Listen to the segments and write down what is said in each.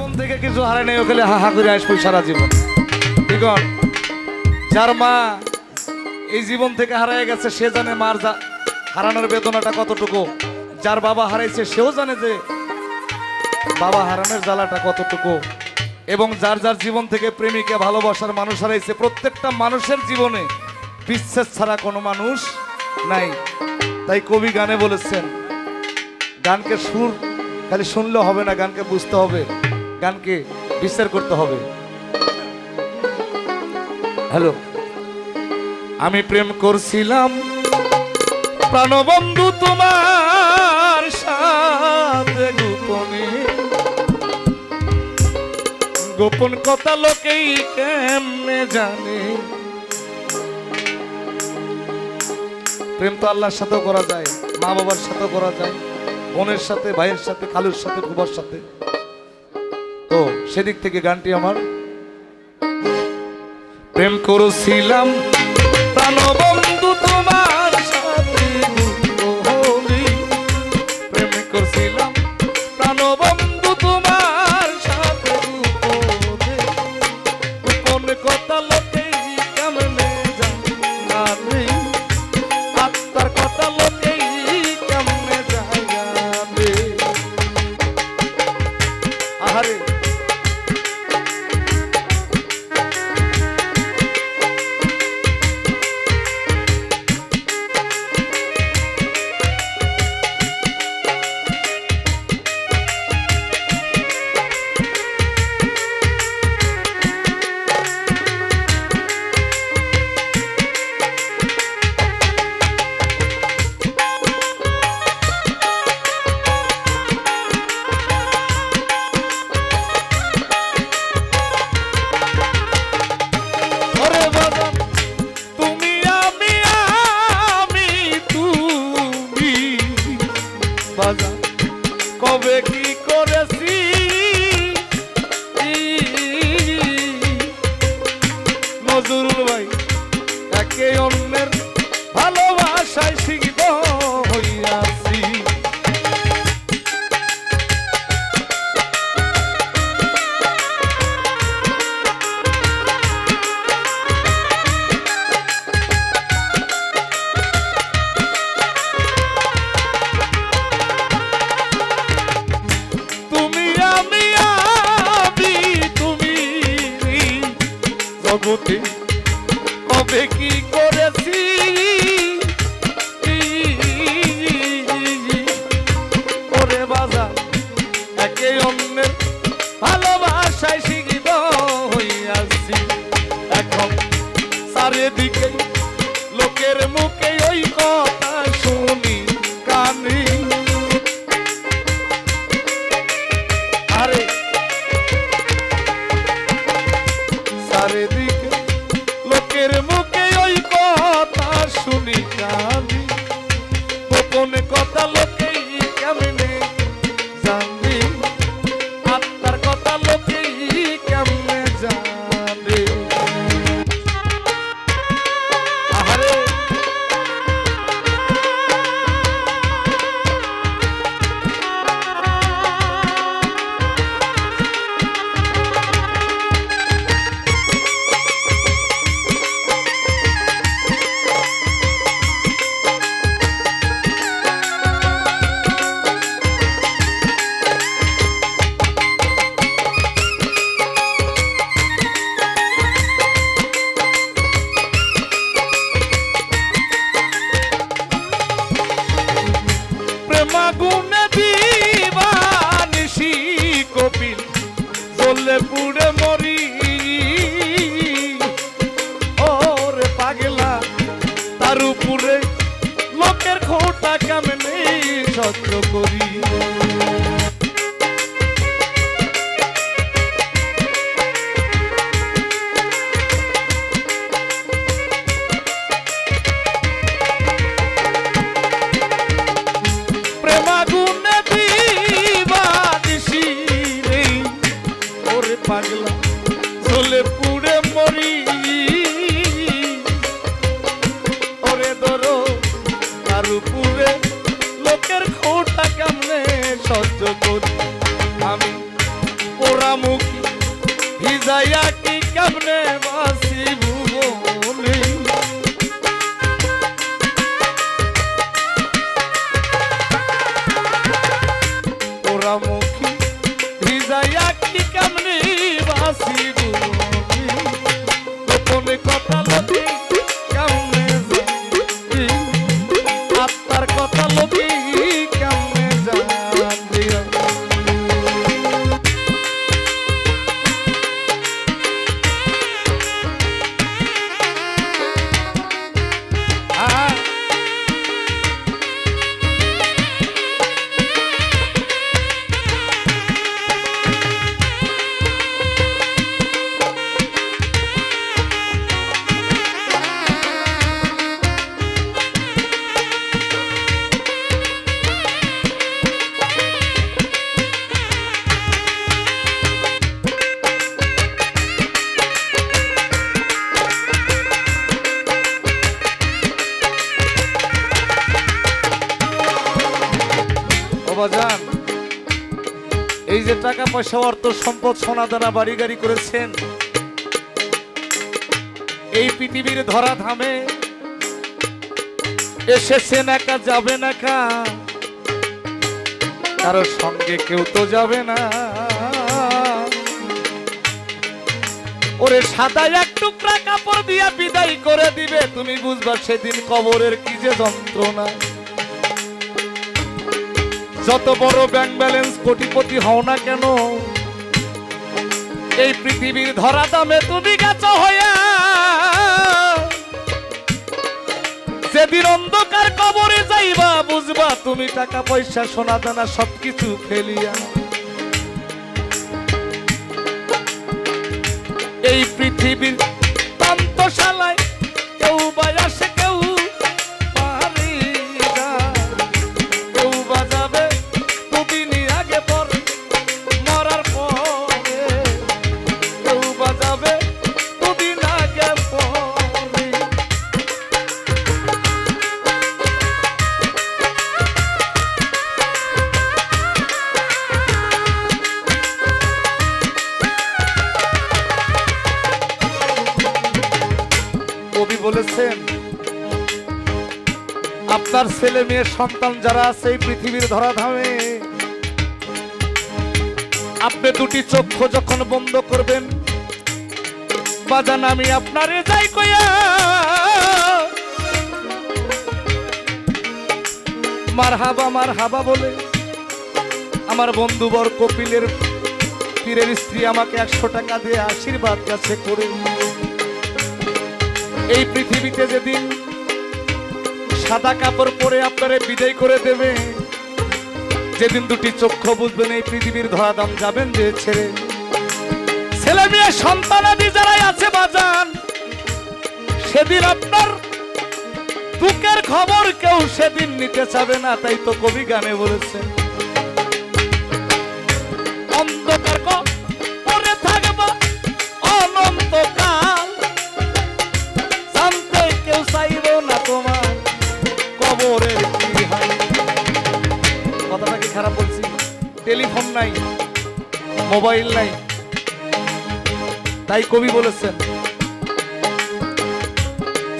জীবন থেকে কিছু হারায় নাই, ওখানে হা হা করে আসব সারা জীবন। ঠিক যার মা এই জীবন থেকে হারায় গেছে, সে জানে মার হারানোর বেদনাটা কতটুকু। যার বাবা হারাইছে, সেও জানে যে বাবা হারানোর জ্বালাটা কতটুকু। এবং যার যার জীবন থেকে প্রেমিকে, ভালোবাসার মানুষ হারাইছে, প্রত্যেকটা মানুষের জীবনে বিচ্ছেদ ছাড়া কোনো মানুষ নাই। তাই কবি গানে বলেছেন, গানকে সুর খালি শুনলে হবে না, গানকে বুঝতে হবে। গানকে বিস্তার করতে হবে। হ্যালো, আমি প্রেম করছিলাম, প্রাণবন্ধু তোমার সাথে গোপনে। গোপন কথা লোকেই কেমনে জানে? প্রেম তো আল্লাহর সাথেও করা যায় মা বাবার সাথেও করা যায়, বোনের সাথে, ভাইয়ের সাথে, খালুর সাথে বুবার সাথে। সেদিক থেকে গানটি আমার। প্রেম করেছিলাম প্রাণবন্ধু তোমার সাথে প্রেম করছিলাম খোটা কেমনে সত্য করি। পাগলা জ্বলে এই যে টাকা পয়সা, অর্থ সম্পদ সোনা দানা বাড়ি গাড়ি করেছেন। এই পৃথিবীর ধরা ধামে এসেছেন একা যাবে না কা কারোর সঙ্গে কেউ তো যাবে না। ওরে সাদা এক টুকরা কাপড় দিয়া বিদায় করে দিবে। তুমি বুঝবা সেদিন কবরের কি যে যন্ত্রণা। যত বড় ব্যাংক ব্যালেন্স কোটিপতি হও না কেন, এই পৃথিবীর ধরা দামে তুমি গেছ হইয়া, যেদিন অন্ধকার কবরে যাইবা, বুঝবা তুমি টাকা পয়সা, সোনা দানা সবকিছু ফেলিয়া। এই পৃথিবীর প্রান্তশালায় ছেলে মেয়ের সন্তান যারা আছে পৃথিবীর ধরাধামে, আপনি দুটি চক্ষু যখন বন্ধ করবেন, বাজান আমি আপনারে যাই কইয়া মার হাবা মার হাবা বলে, আমার বন্ধুবর কপিলের পীরের স্ত্রী আমাকে একশো টাকা দিয়ে আশীর্বাদ কাছে করে। এই পৃথিবীতে যেদিন সাদা কাপড় পরে আপনারে বিদায় করে দেবে। যেদিন দুটি চক্ষু বুঝবেন, এই পৃথিবীর ধরাধাম যাবেন যে ছেড়ে। ছেলে মেয়ে সন্তানাদি যারাই আছে বাজান, সেদিন আপনার দুঃখের খবর কেউ সেদিন নিতে চাবে না, তাই তো কবি গানে বলেছে। টেলিফোন নাই মোবাইল নাই। তাই কবি বলেছেন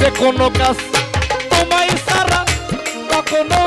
যে কোনো কাজ তোমায় সারা কখনো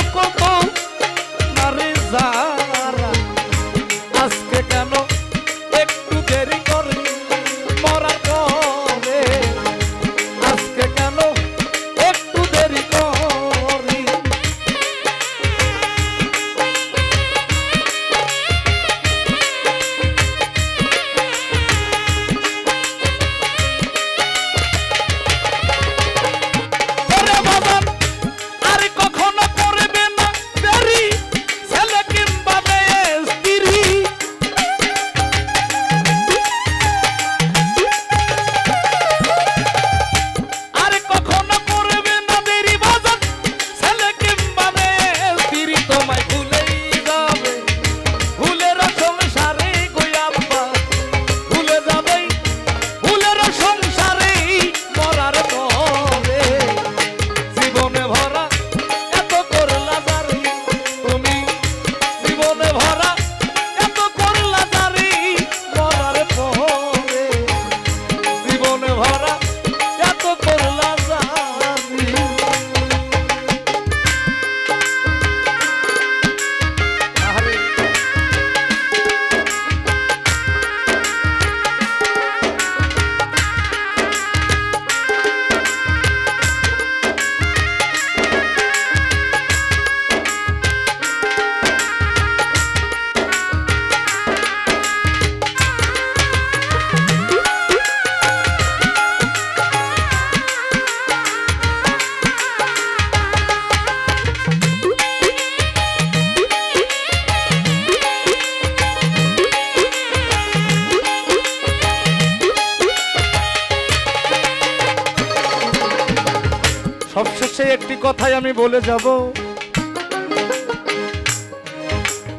আমি বলে যাব,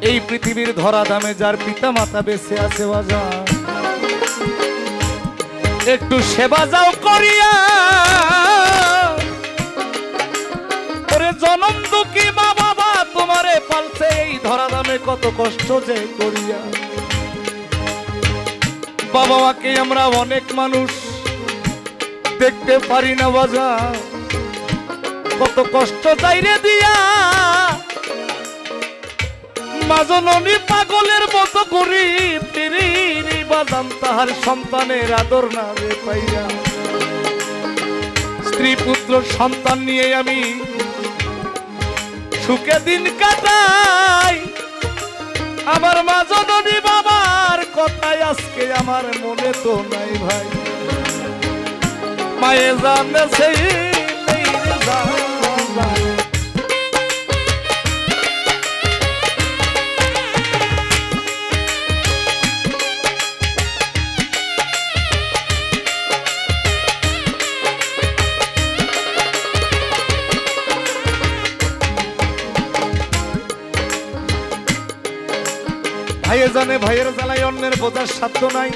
এই পৃথিবীর ধরা দামে যার পিতা মাতা বেঁচে আছে বাজার, একটু সেবা যাও করিয়া। ওরে জনম দুঃখী মা বাবা তোমারে পালছে এই ধরা দামে কত কষ্ট যে করিয়া। বাবা মাকে আমরা অনেক মানুষ দেখতে পারি না বাজার। কত কষ্ট চাইরে দিয়া। মাজননী পাগলের মতো করি ফিরি বাদাম তাহার সন্তানের আদর না রে পাইয়া স্ত্রী পুত্র সন্তান নিয়ে আমি সুখে দিন কাটাই। আমার মাজননী বাবার কথাই আজকে আমার মনে তো নাই ভাই। মায়ে জানে সেই জানে ভাইয়ের জ্বালায় অন্যের বোঝার সাধ্য নাই।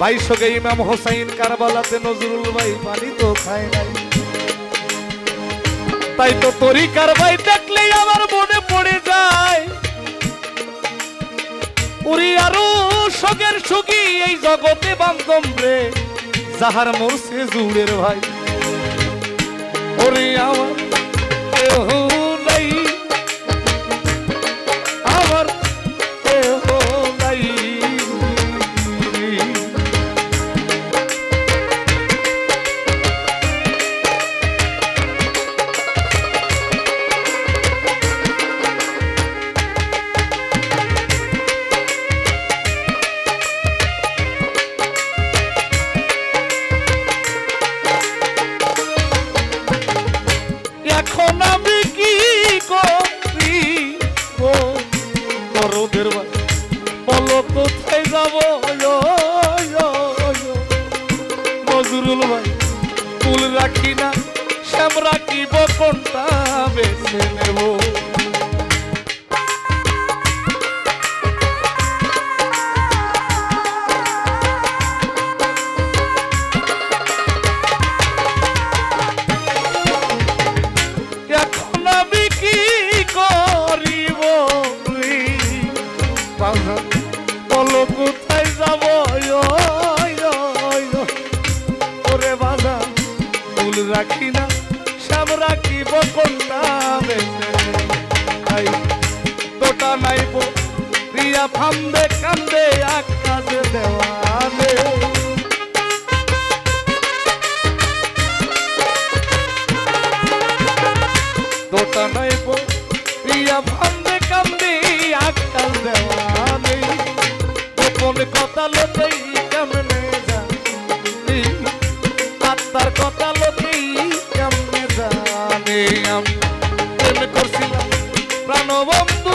ভাই সঙ্গে ইমাম হোসাইন কারবালাতে নজরুল ভাই পানি তো খায় নাই। তাই তো তরিকার ভাই দেখলেই আমার মনে পড়ে যায়। উরি আরও সগের সুগি এই জগতে বান্ধব রে, যাহার মরছে জুড়ের ভাই। ওরে আমার তোটা নাইব। প্রিয়া ফান্দে কান্দে আকাশে দেওয়ালে। দোটা নাইব, প্রিয়া ফান্দে কান্দে আকাশ দেওয়ালে। গোপন কথা লোকেই কেমনে জানি? আত্মার কথা লোকেই কেমনে জানে? আমি করছিলাম, প্রাণবন্ধু